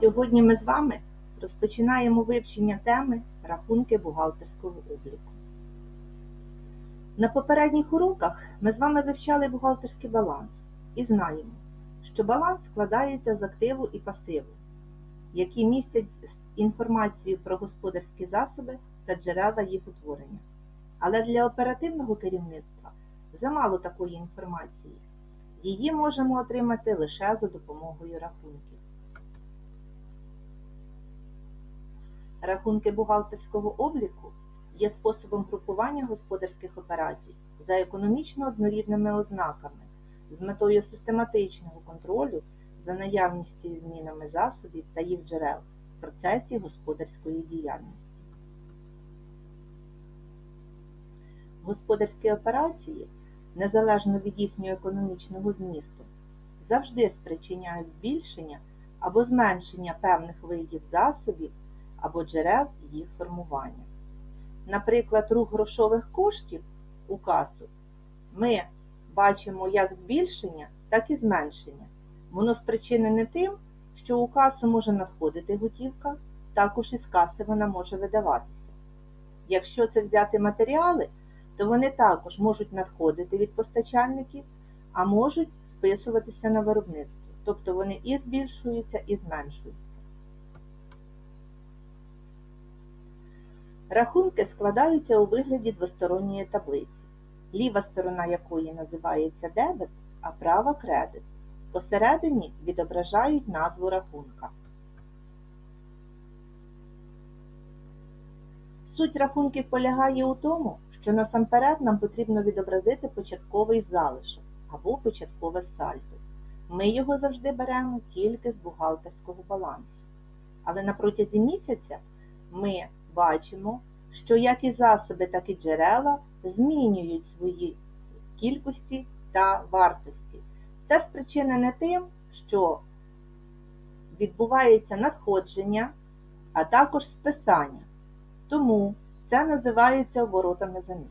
Сьогодні ми з вами розпочинаємо вивчення теми рахунки бухгалтерського обліку. На попередніх уроках ми з вами вивчали бухгалтерський баланс і знаємо, що баланс складається з активу і пасиву, які містять інформацію про господарські засоби та джерела їх утворення. Але для оперативного керівництва замало такої інформації. Її можемо отримати лише за допомогою рахунків. Рахунки бухгалтерського обліку є способом групування господарських операцій за економічно однорідними ознаками з метою систематичного контролю за наявністю і змінами засобів та їх джерел в процесі господарської діяльності. Господарські операції, незалежно від їхнього економічного змісту, завжди спричиняють збільшення або зменшення певних видів засобів або джерел їх формування. Наприклад, рух грошових коштів у касу ми бачимо як збільшення, так і зменшення. Воно спричинене тим, що у касу може надходити готівка, також із каси вона може видаватися. Якщо це взяти матеріали, то вони також можуть надходити від постачальників, а можуть списуватися на виробництво. Тобто вони і збільшуються, і зменшуються. Рахунки складаються у вигляді двосторонньої таблиці, ліва сторона якої називається дебет, а права кредит. Посередині відображають назву рахунка. Суть рахунків полягає у тому, що насамперед нам потрібно відобразити початковий залишок або початкове сальдо. Ми його завжди беремо тільки з бухгалтерського балансу. Але на протязі місяця ми бачимо, що як і засоби, так і джерела змінюють свої кількості та вартості. Це спричинене тим, що відбувається надходження, а також списання. Тому це називається оборотами за місяць.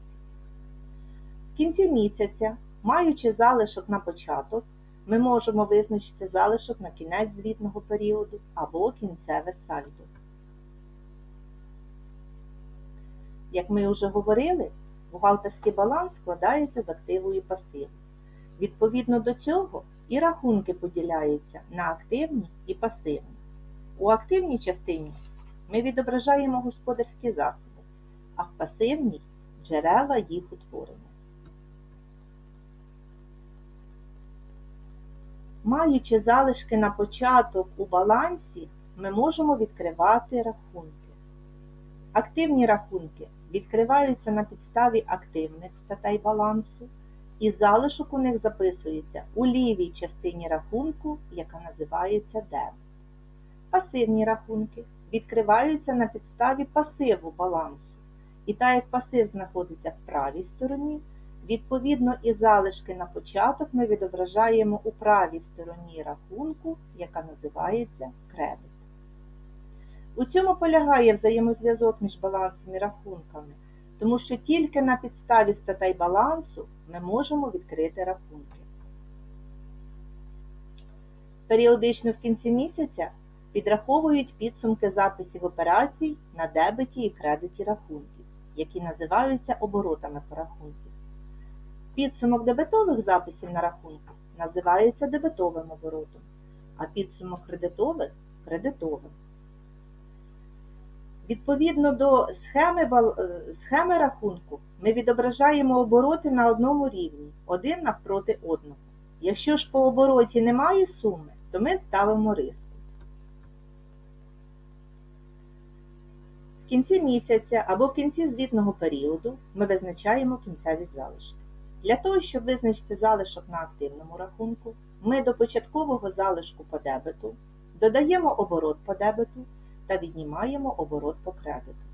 В кінці місяця, маючи залишок на початок, ми можемо визначити залишок на кінець звітного періоду або кінцеве сальдо. Як ми вже говорили, бухгалтерський баланс складається з активу і пасиву. Відповідно до цього і рахунки поділяються на активні і пасивні. У активній частині ми відображаємо господарські засоби, а в пасивній джерела їх утворення. Маючи залишки на початок у балансі, ми можемо відкривати рахунки. Активні рахунки відкриваються на підставі активних статей балансу, і залишок у них записується у лівій частині рахунку, яка називається дебет. Пасивні рахунки відкриваються на підставі пасиву балансу. І так як пасив знаходиться в правій стороні, відповідно і залишки на початок ми відображаємо у правій стороні рахунку, яка називається кредит. У цьому полягає взаємозв'язок між балансом і рахунками, тому що тільки на підставі статей балансу ми можемо відкрити рахунки. Періодично в кінці місяця підраховують підсумки записів операцій на дебеті і кредиті рахунків, які називаються оборотами по рахунків. Підсумок дебетових записів на рахунку називається дебетовим оборотом, а підсумок кредитових кредитовим. Відповідно до схеми схеми рахунку, ми відображаємо обороти на одному рівні, один навпроти одного. Якщо ж по обороті немає суми, то ми ставимо риску. В кінці місяця або в кінці звітного періоду ми визначаємо кінцеві залишки. Для того, щоб визначити залишок на активному рахунку, ми до початкового залишку по дебету додаємо оборот по дебету та віднімаємо оборот по кредиту.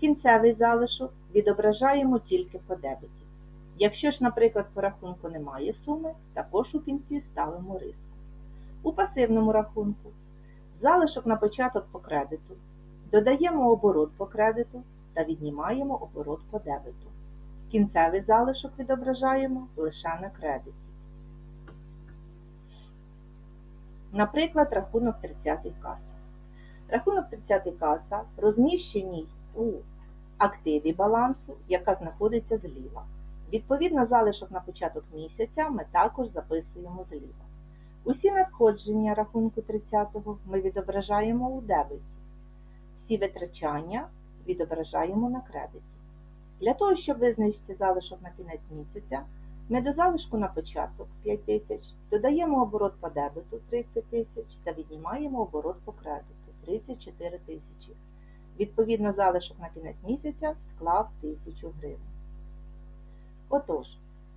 Кінцевий залишок відображаємо тільки по дебеті. Якщо ж, наприклад, по рахунку немає суми, також у кінці ставимо риску. У пасивному рахунку залишок на початок по кредиту, додаємо оборот по кредиту та віднімаємо оборот по дебету. Кінцевий залишок відображаємо лише на кредиті. Наприклад, рахунок 30 каса. Рахунок 30 каса розміщений у активі балансу, яка знаходиться зліва. Відповідно, залишок на початок місяця ми також записуємо зліва. Усі надходження рахунку 30-го ми відображаємо у дебеті. Всі витрачання відображаємо на кредиті. Для того, щоб визначити залишок на кінець місяця, ми до залишку на початок 5 тисяч додаємо оборот по дебету 30 тисяч та віднімаємо оборот по кредиту 34 тисячі. Відповідно, залишок на кінець місяця склав 1000 гривень. Отож,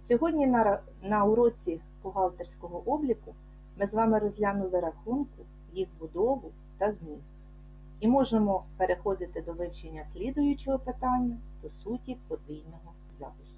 сьогодні на, на уроці бухгалтерського обліку ми з вами розглянули рахунку, їх будову та зміст. І можемо переходити до вивчення слідуючого питання до суті подвійного запису.